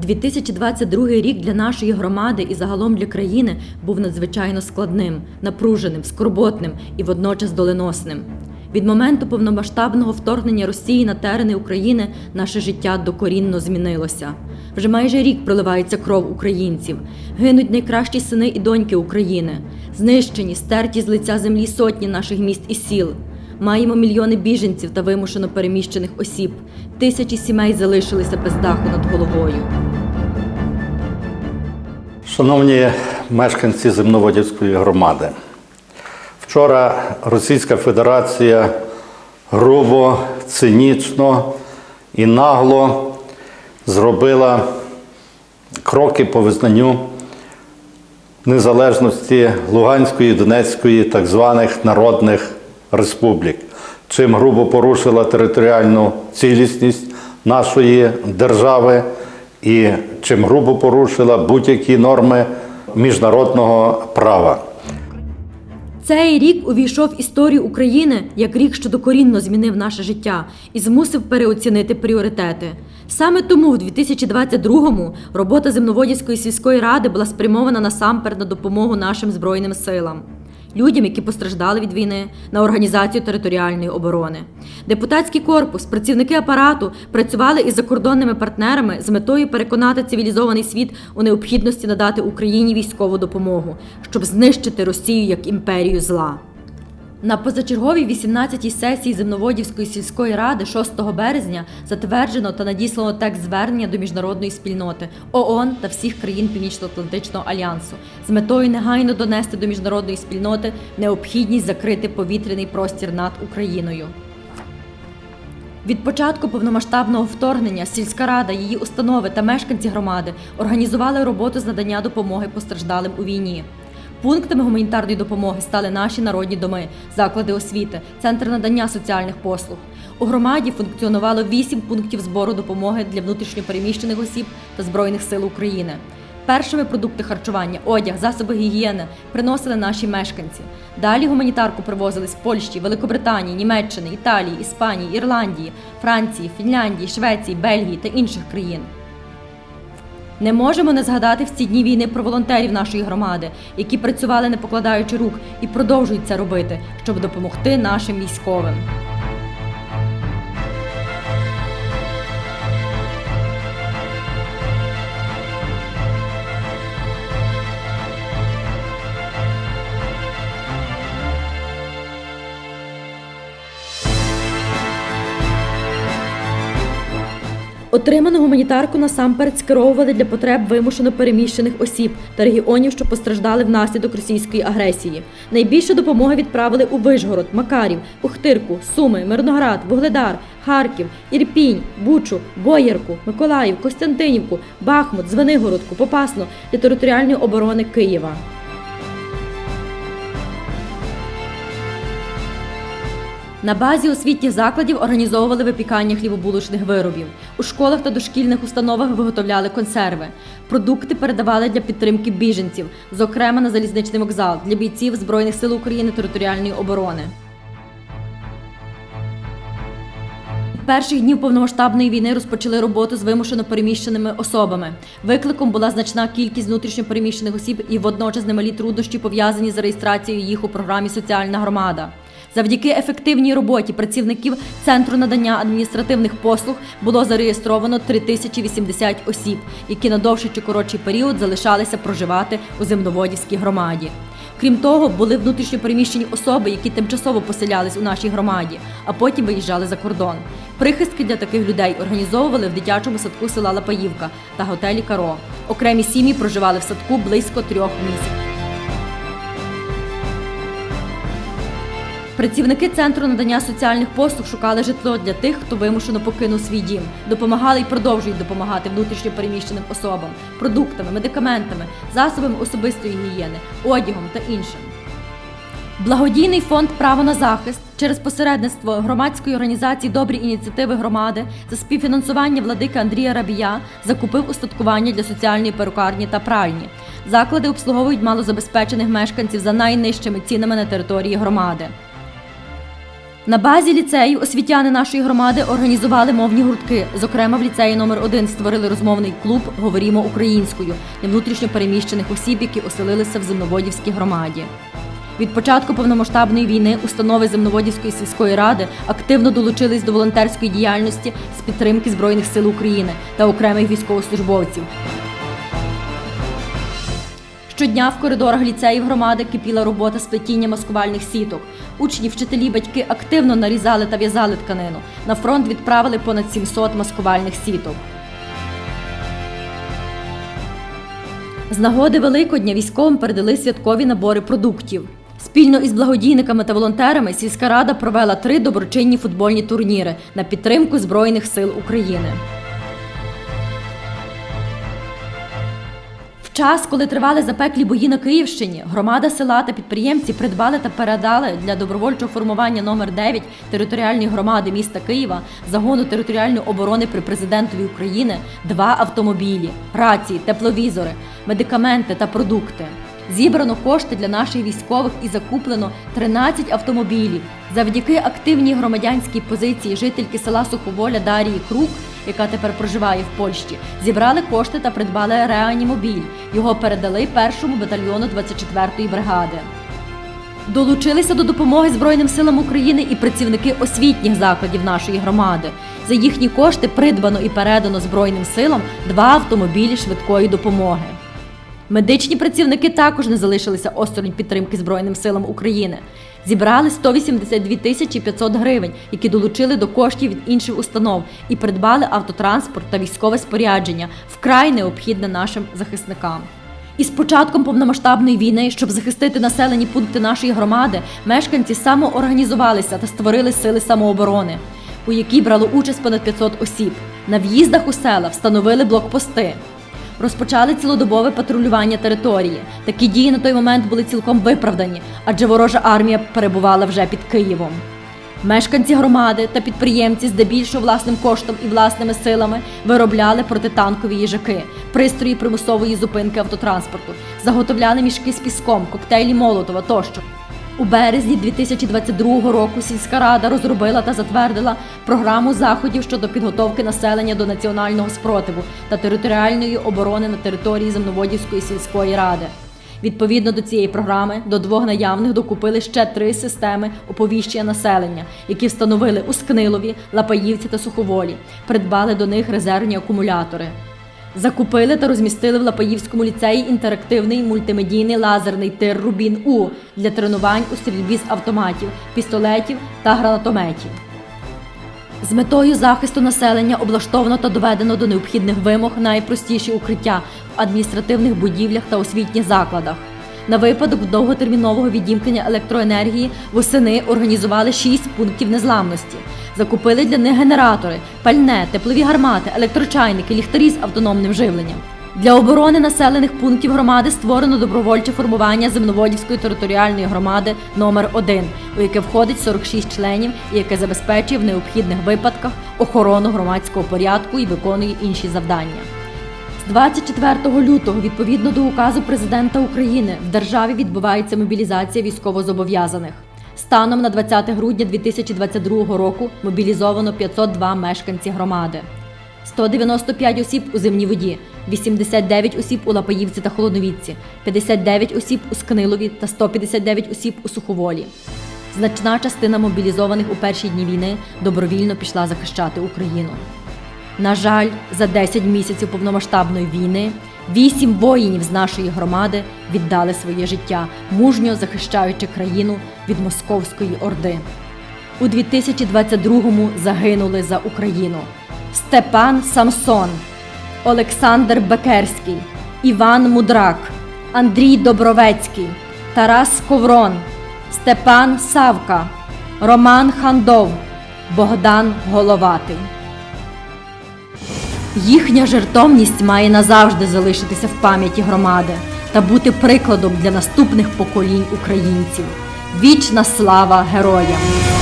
2022 рік для нашої громади і загалом для країни був надзвичайно складним, напруженим, скорботним і водночас доленосним. Від моменту повномасштабного вторгнення Росії на терени України наше життя докорінно змінилося. Вже майже рік проливається кров українців, гинуть найкращі сини і доньки України, знищені, стерті з лиця землі сотні наших міст і сіл. Маємо мільйони біженців та вимушено переміщених осіб. Тисячі сімей залишилися без даху над головою. Шановні мешканці Земноводівської громади, вчора Російська Федерація грубо, цинічно і нагло зробила кроки по визнанню незалежності Луганської, Донецької так званих народних республік, чим грубо порушила територіальну цілісність нашої держави і чим грубо порушила будь-які норми міжнародного права. Цей рік увійшов в історію України як рік, що докорінно змінив наше життя і змусив переоцінити пріоритети. Саме тому в 2022-му робота Земноводівської сільської ради була спрямована насамперед на допомогу нашим збройним силам. Людям, які постраждали від війни, на організацію територіальної оборони. Депутатський корпус, працівники апарату працювали із закордонними партнерами з метою переконати цивілізований світ у необхідності надати Україні військову допомогу, щоб знищити Росію як імперію зла. На позачерговій 18-й сесії Земноводівської сільської ради 6 березня затверджено та надіслано текст звернення до міжнародної спільноти ООН та всіх країн Північно-Атлантичного альянсу з метою негайно донести до міжнародної спільноти необхідність закрити повітряний простір над Україною. Від початку повномасштабного вторгнення сільська рада, її установи та мешканці громади організували роботу з надання допомоги постраждалим у війні. Пунктами гуманітарної допомоги стали наші народні доми, заклади освіти, центр надання соціальних послуг. У громаді функціонувало вісім пунктів збору допомоги для внутрішньопереміщених осіб та збройних сил України. Першими продукти харчування, одяг, засоби гігієни приносили наші мешканці. Далі гуманітарку привозили з Польщі, Великобританії, Німеччини, Італії, Іспанії, Ірландії, Франції, Фінляндії, Швеції, Бельгії та інших країн. Не можемо не згадати в ці дні війни про волонтерів нашої громади, які працювали не покладаючи рук і продовжують це робити, щоб допомогти нашим військовим. Отриману гуманітарку насамперед скеровували для потреб вимушено переміщених осіб та регіонів, що постраждали внаслідок російської агресії. Найбільше допомоги відправили у Вишгород, Макарів, Ухтирку, Суми, Мирноград, Вугледар, Харків, Ірпінь, Бучу, Боярку, Миколаїв, Костянтинівку, Бахмут, Звенигородку, Попасну для територіальної оборони Києва. На базі освітніх закладів організовували випікання хлібобулочних виробів. У школах та дошкільних установах виготовляли консерви. Продукти передавали для підтримки біженців, зокрема на залізничний вокзал для бійців Збройних сил України територіальної оборони. Перших днів повномасштабної війни розпочали роботу з вимушено переміщеними особами. Викликом була значна кількість внутрішньо переміщених осіб і водночас немалі труднощі пов'язані з реєстрацією їх у програмі Соціальна громада. Завдяки ефективній роботі працівників Центру надання адміністративних послуг було зареєстровано 3080 осіб, які на довший чи коротший період залишалися проживати у земноводівській громаді. Крім того, були внутрішньо переміщені особи, які тимчасово поселялись у нашій громаді, а потім виїжджали за кордон. Прихистки для таких людей організовували в дитячому садку села Лапаївка та готелі Каро. Окремі сім'ї проживали в садку близько трьох місяців. Працівники центру надання соціальних послуг шукали житло для тих, хто вимушено покинув свій дім, допомагали і продовжують допомагати внутрішньо переміщеним особам, продуктами, медикаментами, засобами особистої гігієни, одягом та іншим. Благодійний фонд Право на захист через посередництво громадської організації Добрі ініціативи громади за співфінансування владики Андрія Рабія закупив устаткування для соціальної перукарні та пральні. Заклади обслуговують малозабезпечених мешканців за найнижчими цінами на території громади. На базі ліцею освітяни нашої громади організували мовні гуртки. Зокрема, в ліцеї номер 1 створили розмовний клуб Говорімо українською для внутрішньо осіб, які оселилися в земноводівській громаді. Від початку повномасштабної війни установи Земноводівської сільської ради активно долучились до волонтерської діяльності з підтримки Збройних сил України та окремих військовослужбовців. Щодня в коридорах ліцеїв громади кипіла робота з плетіння маскувальних сіток. Учні, вчителі, батьки активно нарізали та в'язали тканину. На фронт відправили понад 700 маскувальних сіток. З нагоди Великодня військовим передали святкові набори продуктів. Спільно із благодійниками та волонтерами сільська рада провела три доброчинні футбольні турніри на підтримку Збройних сил України. Час, коли тривали запеклі бої на Київщині, громада села та підприємці придбали та передали для добровольчого формування номер 9 територіальної громади міста Києва загону територіальної оборони при президентові України два автомобілі, рації, тепловізори, медикаменти та продукти. Зібрано кошти для наших військових і закуплено 13 автомобілів. Завдяки активній громадянській позиції жительки села Суховоля Дарії Крук, яка тепер проживає в Польщі, зібрали кошти та придбали реанімобіль. Його передали першому батальйону 24-ї бригади. Долучилися до допомоги Збройним силам України і працівники освітніх закладів нашої громади. За їхні кошти придбано і передано Збройним силам два автомобілі швидкої допомоги. Медичні працівники також не залишилися осторонь підтримки Збройним силам України. Зібрали 182 тисячі 500 гривень, які долучили до коштів від інших установ і придбали автотранспорт та військове спорядження, вкрай необхідне нашим захисникам. Із початком повномасштабної війни, щоб захистити населені пункти нашої громади, мешканці самоорганізувалися та створили сили самооборони, у якій брало участь понад 500 осіб. На в'їздах у села встановили блокпости. Розпочали цілодобове патрулювання території. Такі дії на той момент були цілком виправдані, адже ворожа армія перебувала вже під Києвом. Мешканці громади та підприємці здебільшого власним коштом і власними силами виробляли протитанкові їжаки, пристрої примусової зупинки автотранспорту, заготовляли мішки з піском, коктейлі Молотова тощо. У березні 2022 року сільська рада розробила та затвердила програму заходів щодо підготовки населення до національного спротиву та територіальної оборони на території Земноводівської сільської ради. Відповідно до цієї програми до двох наявних докупили ще три системи оповіщення населення, які встановили у Скнилові, Лапаївці та Суховолі. Придбали до них резервні акумулятори. Закупили та розмістили в Лапаївському ліцеї інтерактивний мультимедійний лазерний тир Рубін У для тренувань у стрільбі з автоматів, пістолетів та гранатометів. З метою захисту населення облаштовано та доведено до необхідних вимог найпростіші укриття в адміністративних будівлях та освітніх закладах. На випадок довготермінового відімкнення електроенергії восени організували 6 пунктів незламності. Закупили для них генератори, пальне, теплові гармати, електрочайники, ліхтарі з автономним живленням. Для оборони населених пунктів громади створено добровольче формування Земноводівської територіальної громади номер 1 у яке входить 46 членів і яке забезпечує в необхідних випадках охорону громадського порядку і виконує інші завдання. З 24 лютого, відповідно до указу президента України, в державі відбувається мобілізація військовозобов'язаних. Станом на 20 грудня 2022 року мобілізовано 502 мешканці громади. 195 осіб у земній воді, 89 осіб у Лапаївці та Холодновідці, 59 осіб у Скнилові та 159 осіб у Суховолі. Значна частина мобілізованих у перші дні війни добровільно пішла захищати Україну. На жаль, за 10 місяців повномасштабної війни вісім воїнів з нашої громади віддали своє життя, мужньо захищаючи країну від московської орди. У 2022-му загинули за Україну Степан Самсон, Олександр Бекерський, Іван Мудрак, Андрій Добровецький, Тарас Коврон, Степан Савка, Роман Хандов, Богдан Головатий. Їхня жертовність має назавжди залишитися в пам'яті громади та бути прикладом для наступних поколінь українців. Вічна слава героям!